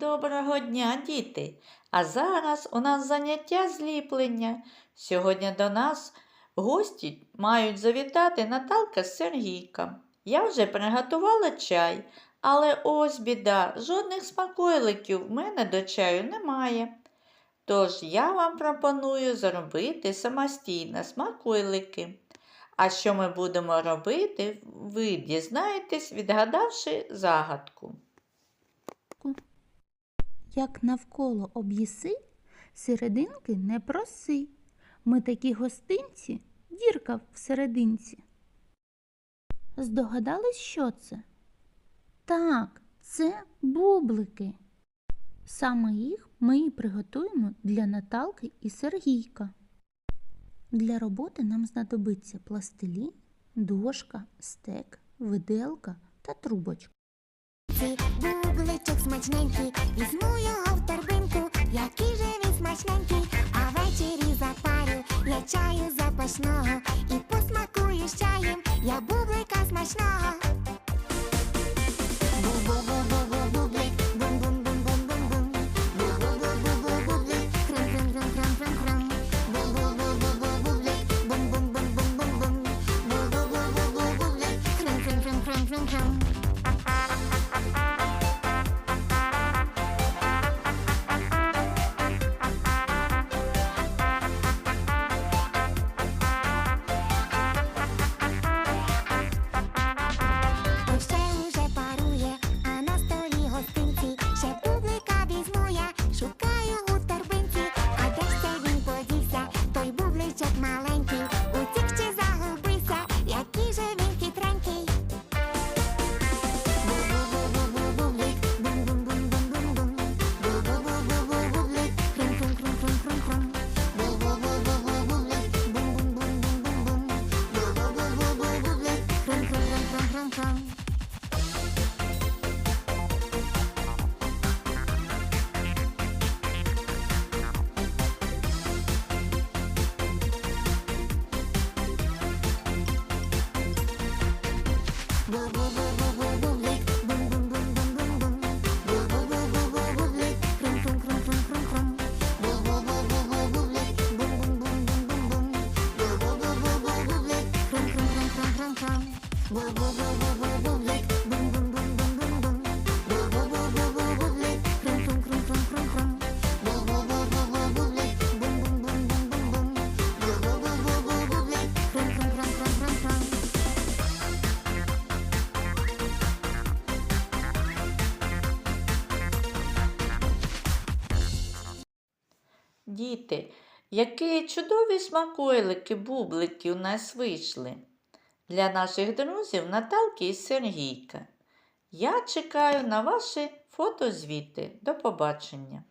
Доброго дня, діти! А зараз у нас заняття зліплення. Сьогодні до нас гості мають завітати Наталка з Сергійком. Я вже приготувала чай, але ось біда, жодних смаколиків в мене до чаю немає. Тож я вам пропоную зробити самостійно смаколики. А що ми будемо робити, ви дізнаєтесь, відгадавши загадку. Як навколо об'їси, серединки не проси. Ми такі гостинці, дірка в серединці. Здогадались, що це? Так, це бублики. Саме їх ми і приготуємо для Наталки і Сергійка. Для роботи нам знадобиться пластилін, дошка, стек, виделка та трубочка. Ці бубличок смачненький, візьму його в торбинку, який же він смачненький, а ввечері запарю я чаю запашного і посмакую з чаєм я бублика смачного. Бу-бу-бу-бу-бу-бублик, бум-бум-бум-бум-бум-бум. Бу-бу-бу-бу-бу-бублик, check my lanky. Діти, які чудові смаколики, бублики у нас вийшли. Для наших друзів Наталки і Сергійка. Я чекаю на ваші фотозвіти. До побачення!